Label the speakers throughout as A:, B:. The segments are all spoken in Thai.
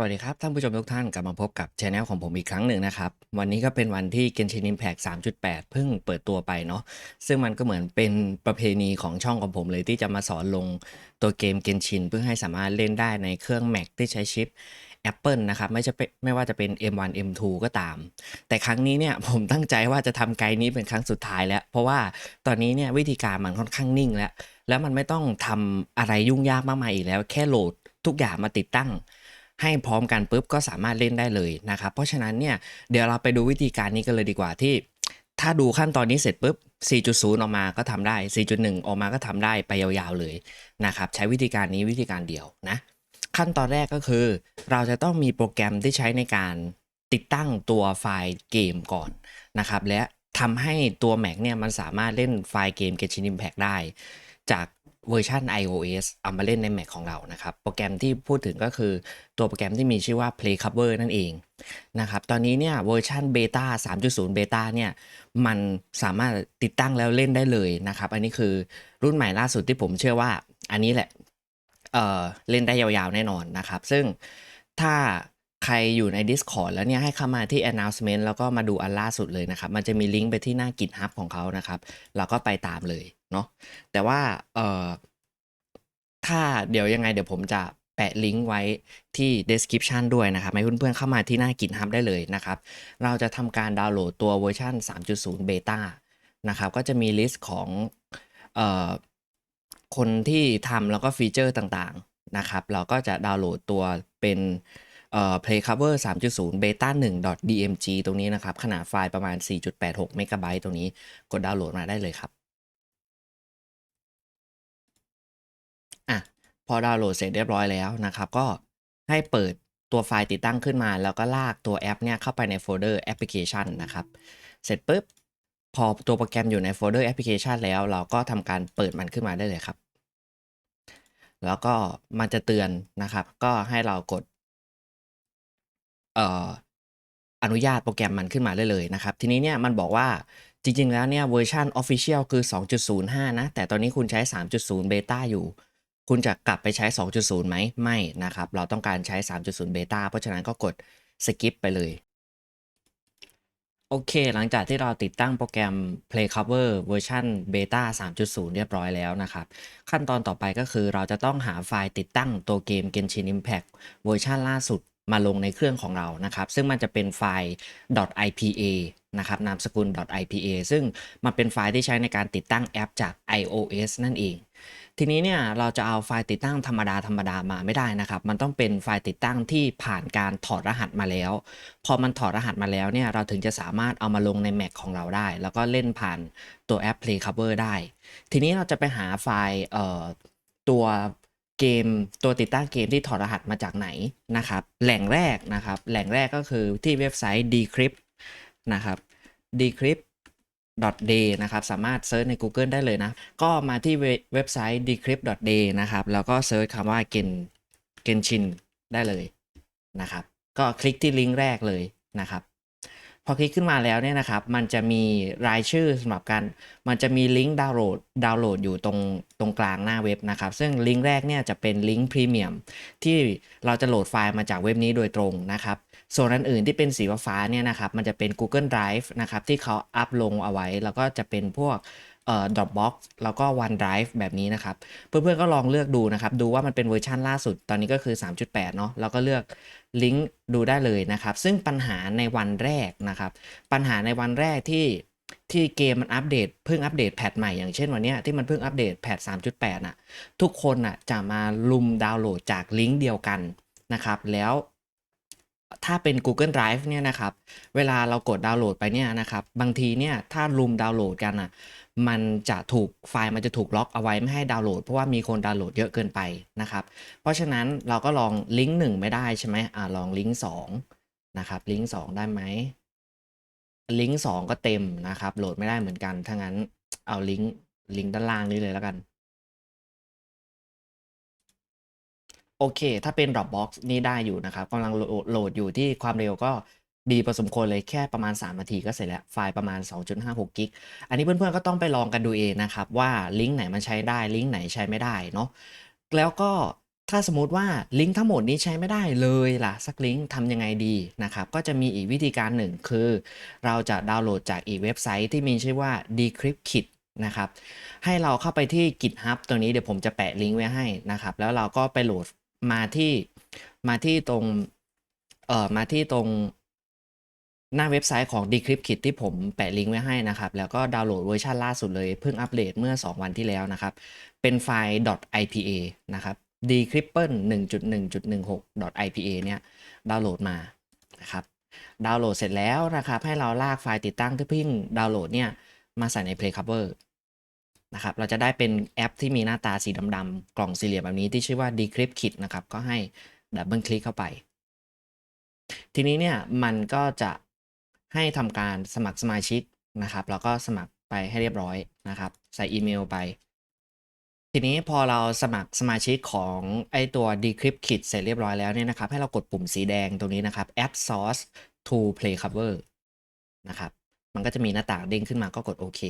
A: สวัสดีครับ ท่านผู้ชมทุกท่านกลับมาพบกับช anel ของผมอีกครั้งหนึ่งนะครับ วันนี้ก็เป็นวันที่ Genshin Impact 3.8 เพิ่งเปิดตัวไปเนาะซึ่งมันก็เหมือนเป็นประเพณีของช่องของผมเลยที่จะมาสอนลงตัวเกม Genshin เพื่อให้สามารถเล่นได้ในเครื่อง Mac ที่ใช้ชิป Apple นะครับไม่จะเป็นไม่ว่าจะเป็น M1 M2 ก็ตาม แต่ครั้งนี้เนี่ยผมตั้งใจว่าจะทำไกด์นี้เป็นครั้งสุดท้ายแล้ว เพราะว่าตอนนี้เนี่ยวิธีการมันค่อนข้างนิ่งแล้ว แล้วมันไม่ต้องทำอะไรยุ่งยากมากมายอีกแล้ว แค่โหลดทุกอย่างมาติดตั้ง ให้พร้อมกันปุ๊บก็สามารถเล่นได้เลยนะครับ เพราะฉะนั้นเนี่ยเดี๋ยวเราไปดูวิธีการนี้กันเลยดีกว่าที่ ถ้าดูขั้นตอนนี้เสร็จปุ๊บ 4.0 ออกมาก็ทำได้ 4.1 ออกมาก็ทำได้ไปยาวๆเลยนะครับใช้วิธีการนี้วิธีการเดียวนะ ขั้นตอนแรกก็คือ เราจะต้องมีโปรแกรมที่ใช้ในการติดตั้งตัวไฟล์เกมก่อนนะครับและทำให้ตัว Mac เนี่ยมันสามารถเล่นไฟล์เกม Genshin Impact ได้ จาก เวอร์ชัน iOS เอามาเล่นใน Mac ของเรานะครับ โปรแกรมที่พูดถึงก็คือตัวโปรแกรมที่มีชื่อว่า Play Cover นั่นเองนะครับ ตอนนี้เนี่ยเวอร์ชัน Beta 3.0 Beta เนี่ยมันสามารถติดตั้งแล้วเล่นได้เลยนะครับ อันนี้คือรุ่นใหม่ล่าสุดที่ผมเชื่อว่าอันนี้แหละเออเล่นได้ยาวๆแน่นอนนะครับ ซึ่งถ้าใครอยู่ใน Discord แล้วเนี่ยให้เข้ามาที่ announcement แล้วก็มาดูอันล่าสุดเลยนะครับ มันจะมีลิงก์ไปที่หน้า GitHub ของเขานะครับเราก็ไปตามเลย เนาะแต่ว่าเอ่อถ้าเดี๋ยวยังไงเดี๋ยวผมจะแปะลิงก์ไว้ที่ description ด้วยนะครับ ให้เพื่อนๆเข้ามาที่หน้า GitHub ได้เลยนะครับ เราจะทำการดาวน์โหลดตัวเวอร์ชัน3.0 Beta นะครับ ก็จะมีลิสต์ของเอ่อคนที่ทำแล้วก็ฟีเจอร์ต่างๆนะครับ เราก็จะดาวน์โหลดตัวเป็นเอ่อ Play Cover 3.0 Beta 1 .dmg ตรงนี้นะครับ ขนาดไฟล์ประมาณ 4.86 เมกะไบต์ตรงนี้กดดาวน์โหลดมาได้เลยครับ พอดาวน์โหลดเสร็จเรียบร้อยแล้วนะครับก็ให้เปิดตัวไฟล์ติดตั้งขึ้นมา แล้วก็ลากตัวแอปเนี่ยเข้าไปในโฟลเดอร์แอปพลิเคชันนะครับ เสร็จปุ๊บ พอตัวโปรแกรมอยู่ในโฟลเดอร์แอปพลิเคชันแล้ว เราก็ทำการเปิดมันขึ้นมาได้เลยครับ แล้วก็มันจะเตือนนะครับ ก็ให้เรากดเอ่ออนุญาตโปรแกรมมันขึ้นมาได้เลยนะครับ ทีนี้เนี่ยมันบอกว่าจริง ๆ แล้วเนี่ยเวอร์ชัน Official คือ 2.05 นะ แต่ตอนนี้คุณใช้ 3.0 Beta อยู่ คุณจะกลับไปใช้ 2.0 ไหม ไม่นะครับ เราต้องการใช้ 3.0 เบต้าเพราะฉะนั้นก็กด skip ไปเลย โอเค หลังจากที่เราติดตั้งโปรแกรม Play Cover เวอร์ชัน Beta 3.0 เรียบร้อยแล้วนะครับ ขั้นตอนต่อไปก็คือเราจะต้องหาไฟล์ติดตั้งตัวเกม Genshin Impact เวอร์ชันล่าสุด มาลงในเครื่องของเรานะครับ ซึ่งมันจะเป็นไฟล์ .ipa นะครับนามสกุล .ipa ซึ่งมันเป็นไฟล์ที่ใช้ในการติดตั้งแอปจาก iOS นั่นเอง ทีนี้เนี่ยเราจะเอาไฟล์ติดตั้งธรรมดาธรรมดามาไม่ได้นะครับ มันต้องเป็นไฟล์ติดตั้งที่ผ่านการถอดรหัสมาแล้ว พอมันถอดรหัสมาแล้วเนี่ยเราถึงจะสามารถเอามาลงใน Mac ของเราได้ แล้วก็เล่นผ่านตัวแอป Play Cover ได้ ทีนี้เราจะไปหาไฟล์เอ่อตัว เกมตัวติดตั้งเกมที่ถอดรหัสมาจากไหนนะครับ แหล่งแรกนะครับ แหล่งแรกก็คือที่เว็บไซต์ decrypt นะครับ decrypt day นะครับสามารถเซิร์ชใน Google ได้เลยนะ ก็มาที่เว็บไซต์ decrypt day นะครับ แล้วก็เซิร์ชคำว่า gen genshin ได้เลยนะครับ ก็คลิกที่ลิงก์แรกเลยนะครับ พอคลิกขึ้นมาแล้วเนี่ยนะครับ มันจะมีรายชื่อสำหรับการมันจะมีลิงก์ดาวน์โหลดดาวน์โหลดอยู่ตรงตรงกลางหน้าเว็บนะครับ ซึ่งลิงก์แรกเนี่ยจะเป็นลิงก์พรีเมียมที่เราจะโหลดไฟล์มาจากเว็บนี้โดยตรงนะครับ ส่วนอันอื่นที่เป็นสีฟ้าเนี่ยนะครับ มันจะเป็น Google Drive นะครับที่เขาอัพลงเอาไว้ แล้วก็จะเป็นพวก Dropbox แล้วก็ OneDrive แบบนี้นะครับ เพื่อนๆก็ลองเลือกดูนะครับ ดูว่ามันเป็นเวอร์ชันล่าสุดตอนนี้ก็คือ 3.8 เนาะแล้วก็เลือกลิงก์ดูได้เลยนะครับ ซึ่งปัญหาในวันแรกนะครับ ปัญหาในวันแรกที่ที่เกมมันอัปเดตเพิ่งอัปเดตแพทใหม่อย่างเช่นวันนี้ที่มันเพิ่งอัปเดตแพท 3.8อะ ทุกคนอะจะมาลุมดาวน์โหลดจากลิงก์เดียวกันนะครับ แล้ว ถ้าเป็น Google Drive เนี่ยนะครับ เวลาเรากดดาวน์โหลดไปเนี่ยนะครับ บางทีเนี่ยถ้าลุมดาวน์โหลดกันอะ มันจะถูกไฟล์มันจะถูกล็อกเอาไว้ไม่ให้ดาวน์โหลด เพราะว่ามีคนดาวน์โหลดเยอะเกินไปนะครับ เพราะฉะนั้นเราก็ลองลิงก์หนึ่งไม่ได้ใช่ไหมอ่าลองลิงก์สองนะครับ ลิงก์สองได้ไหม ลิงก์สองก็เต็มนะครับ โหลดไม่ได้เหมือนกัน ถ้างั้นเอาลิงก์ลิงก์ด้านล่างนี้เลยแล้วกัน โอเค ถ้าเป็น Dropbox นี่ได้อยู่นะครับกำลังโหลดอยู่ที่ความเร็วก็ดีพอสมควรเลยแค่ประมาณ 3 นาทีก็เสร็จแล้ว ไฟล์ประมาณ 2.56 กิก อันนี้เพื่อนๆก็ต้องไปลองกันดูเองนะครับ ว่าลิงก์ไหนมันใช้ได้ ลิงก์ไหนใช้ไม่ได้เนาะแล้วก็ถ้าสมมติว่าลิงก์ทั้งหมดนี้ใช้ไม่ได้เลยล่ะ สักลิงก์ทำยังไงดีนะครับ ก็จะมีอีกวิธีการหนึ่งคือ เราจะดาวน์โหลดจากอีกเว็บไซต์ที่มีชื่อว่า decrypt kit นะครับให้เราเข้าไปที่ GitHub ตัวนี้เดี๋ยวผมจะแปะลิงก์ไว้ให้นะครับ แล้วเราก็ไปโหลด มาที่มาที่ตรงเอ่อมาที่ตรงหน้าเว็บไซต์ของ Decrypt Kit ที่ผมแปะลิงก์ไว้ให้นะครับ แล้วก็ดาวน์โหลดเวอร์ชันล่าสุดเลย เพิ่งอัปเดตเมื่อ 2 วันที่แล้วนะครับ เป็นไฟล์ .ipa นะครับ decryption 1.1.16 .ipa เนี่ยดาวน์โหลดมานะครับ ดาวน์โหลดเสร็จแล้วนะครับ ให้เราลากไฟล์ติดตั้งที่เพิ่งดาวน์โหลดเนี่ยมาใส่ใน Play Cover นะครับเราจะได้เป็นแอปที่มีหน้าตาสีดำๆกล่องสี่เหลี่ยมแบบนี้ที่ชื่อว่า Decrypt Kit นะครับก็ให้ดับเบิลคลิกเข้าไป ทีนี้เนี่ยมันก็จะให้ทำการสมัครสมาชิกนะครับ แล้วก็สมัครไปให้เรียบร้อยนะครับ ใส่อีเมลไป ทีนี้พอเราสมัครสมาชิกของไอตัว Decrypt Kit เสร็จเรียบร้อยแล้วเนี่ยนะครับ ให้เรากดปุ่มสีแดงตรงนี้นะครับ Add Source to Play Cover นะครับ มันก็จะมีหน้าต่างเด้งขึ้นมาก็กดโอเค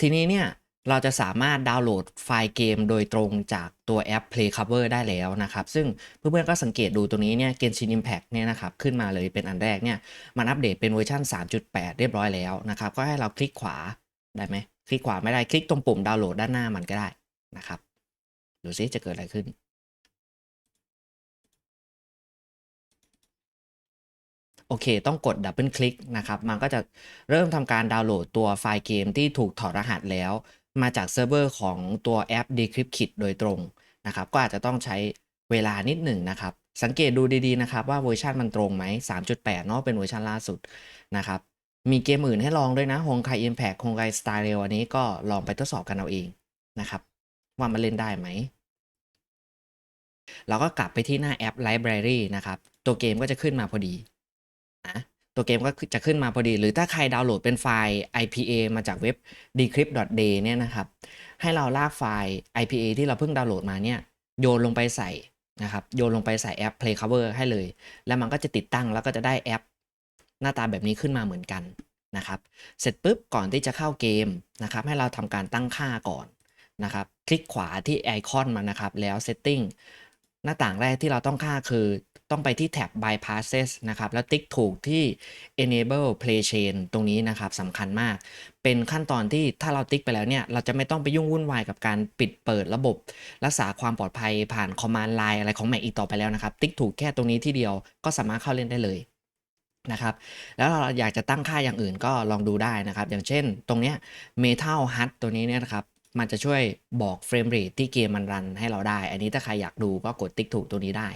A: ทีนี้เนี่ย เราจะสามารถดาวน์โหลดไฟล์เกมโดยตรงจากตัวแอป Play Cover ได้แล้วนะครับ ซึ่งเพื่อนๆก็สังเกตดูตรงนี้เนี่ย Genshin Impact เนี่ยนะครับขึ้นมาเลยเป็นอันแรกเนี่ย มันอัปเดตเป็นเวอร์ชัน3.8 เรียบร้อยแล้วนะครับ ก็ให้เราคลิกขวาได้ไหม คลิกขวาไม่ได้คลิกตรงปุ่มดาวน์โหลดด้านหน้ามันก็ได้นะครับ ดูซิจะเกิดอะไรขึ้นโอเค ต้องกดดับเบิลคลิกนะครับ มันก็จะเริ่มทำการดาวน์โหลดตัวไฟล์เกมที่ถูกถอดรหัสแล้ว มาจากเซิร์ฟเวอร์ของตัวแอป Decrypt Kit โดยตรงนะครับ ก็อาจจะต้องใช้เวลานิดหนึ่งนะครับ สังเกตดูดีๆนะครับว่าเวอร์ชันมันตรงไหม 3.8 เนาะเป็นเวอร์ชันล่าสุดนะครับ มีเกมอื่นให้ลองด้วยนะ h o n k a i Impact h o n k a i Style Rail อันนี้ก็ลองไปทดสอบกันเอาเองนะครับ ว่ามันเล่นได้ไหม เราก็กลับไปที่หน้าแอป Library นะครับ ตัวเกมก็จะขึ้นมาพอดี ตัวเกมก็จะขึ้นมาพอดี หรือถ้าใครดาวน์โหลดเป็นไฟล์ IPA มาจากเว็บ decrypt.day เนี่ยนะครับ ให้เราลากไฟล์ IPA ที่เราเพิ่งดาวน์โหลดมาเนี่ยโยนลงไปใส่นะครับโยนลงไปใส่แอป Play Cover ให้เลย แล้วมันก็จะติดตั้งแล้วก็จะได้แอป หน้าตาแบบนี้ขึ้นมาเหมือนกันนะครับ เสร็จปุ๊บก่อนที่จะเข้าเกมนะครับให้เราทำการตั้งค่าก่อนนะครับ คลิกขวาที่ไอคอนมันนะครับ แล้ว Setting หน้าต่างแรกที่เราต้องค่าคือต้องไปที่แท็บ bypasses นะครับ แล้วติ๊กถูกที่ enable play chain ตรงนี้นะครับสำคัญมาก เป็นขั้นตอนที่ถ้าเราติ๊กไปแล้วเนี่ย เราจะไม่ต้องไปยุ่งวุ่นวายกับการปิดเปิดระบบ รักษาความปลอดภัยผ่าน command line อะไรของ Mac อีกต่อไปแล้วนะครับ ติ๊กถูกแค่ตรงนี้ที่เดียวก็สามารถเข้าเล่นได้เลยนะครับแล้วเราอยากจะตั้งค่าอย่างอื่นก็ลองดูได้นะครับ อย่างเช่นตรงเนี้ย metal hut ตัวนี้เนี่ยนะครับ มันจะช่วยบอกเฟรมเรทที่เกมมันรันให้เราได้ อันนี้ถ้าใครอยากดูก็กดติ๊กถูกตัวนี้ได้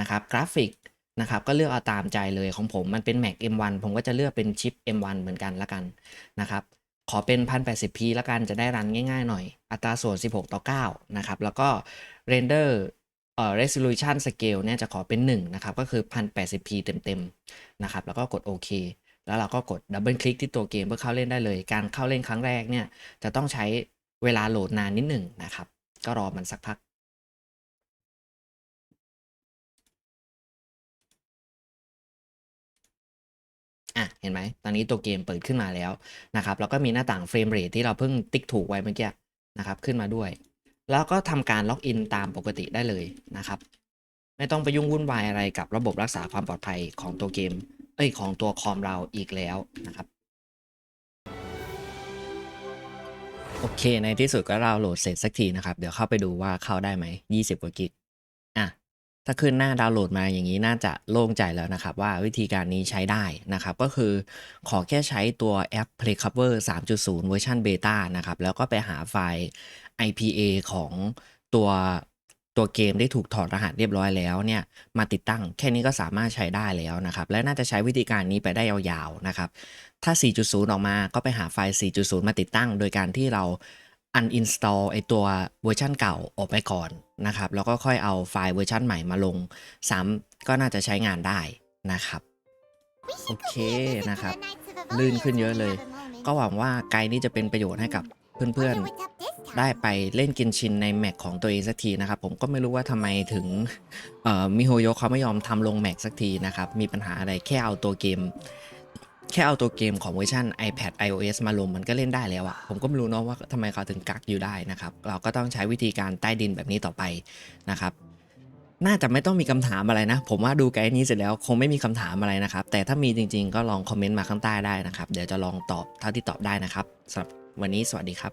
A: นะครับกราฟิกนะครับก็เลือกเอาตามใจเลยของผมมันเป็น Mac M1 ผมก็จะเลือกเป็นชิป M1 เหมือนกันละกันนะครับขอเป็น 1080p ละกันจะได้รันง่ายๆหน่อย อัตราส่วน 16 ต่อ 9 นะครับ แล้วก็ render เอ่อ resolution scale เนี่ยจะขอเป็น 1 นะครับ ก็คือ 1080p เต็มๆ นะครับ แล้วก็กดโอเค แล้วเราก็กดดับเบิลคลิกที่ตัวเกมเพื่อเข้าเล่นได้เลย การเข้าเล่นครั้งแรกเนี่ยจะต้องใช้ เวลาโหลดนานนิดหนึ่งนะครับ ก็รอมันสักพัก อะ เห็นไหม ตอนนี้ตัวเกมเปิดขึ้นมาแล้วนะครับ แล้วก็มีหน้าต่างเฟรมเรทที่เราเพิ่งติ๊กถูกไว้เมื่อกี้นะครับ ขึ้นมาด้วย แล้วก็ทำการล็อกอินตามปกติได้เลยนะครับ ไม่ต้องไปยุ่งวุ่นวายอะไรกับระบบรักษาความปลอดภัยของตัวเกม เอ้ย ของตัวคอมเราอีกแล้วนะครับ โอเค ในที่สุดก็เราโหลดเสร็จสักทีนะครับ เดี๋ยวเข้าไปดูว่าเข้าได้ไหม 20กว่ากิก อะ ถ้าขึ้นหน้าดาวน์โหลดมาอย่างนี้น่าจะโล่งใจแล้วนะครับ ว่าวิธีการนี้ใช้ได้นะครับ ก็คือขอแค่ใช้ตัวแอป Play Cover 3.0 เวอร์ชันเบต้านะครับ แล้วก็ไปหาไฟล์ IPA ของตัว ตัวเกมได้ถูกถอดรหัสเรียบร้อยแล้วเนี่ยมาติดตั้งแค่นี้ก็สามารถใช้ได้แล้วนะครับและน่าจะใช้วิธีการนี้ไปได้ยาวๆนะครับถ้า 4.0 ออกมาก็ไปหาไฟล์ 4.0 มาติดตั้ง โดยการที่เรา uninstall ไอตัวเวอร์ชันเก่าออกไปก่อนนะครับแล้วก็ค่อยเอาไฟล์เวอร์ชันใหม่มาลง ซ้ำก็น่าจะใช้งานได้นะครับ
B: โอเคนะครับลื่นขึ้นเยอะเล
A: ยยก็หวังว่าไกด์นี้จะเป็นประโยชน์ให้กับ เพื่อ
B: น
A: ๆ ได้
B: ไป
A: เล่นกินชินในแม็กของตัวเองสักทีนะครับ ผมก็ไม่รู้ว่าทำไมถึงมิโฮโยเขาไม่ยอมทำลงแม็กสักทีนะครับ มีปัญหาอะไรแค่เอาตัวเกม แค่เอาตัวเกมของเวอร์ชัน iPad iOS มาลงมันก็เล่นได้แล้วอะผมก็ไม่รู้เนาะว่าทำไมเขาถึงกักอยู่ได้นะครับ เราก็ต้องใช้วิธีการใต้ดินแบบนี้ต่อไปนะครับน่าจะไม่ต้องมีคำถามอะไรนะ ผมว่าดูไกด์นี้เสร็จแล้วคงไม่มีคำถามอะไรนะครับ แต่ถ้ามีจริงๆ ก็ลองคอมเมนต์มาข้างใต้ได้นะครับ เดี๋ยวจะลองตอบเท่าที่ตอบได้นะครับสำหรับ วันนี้สวัสดีครับ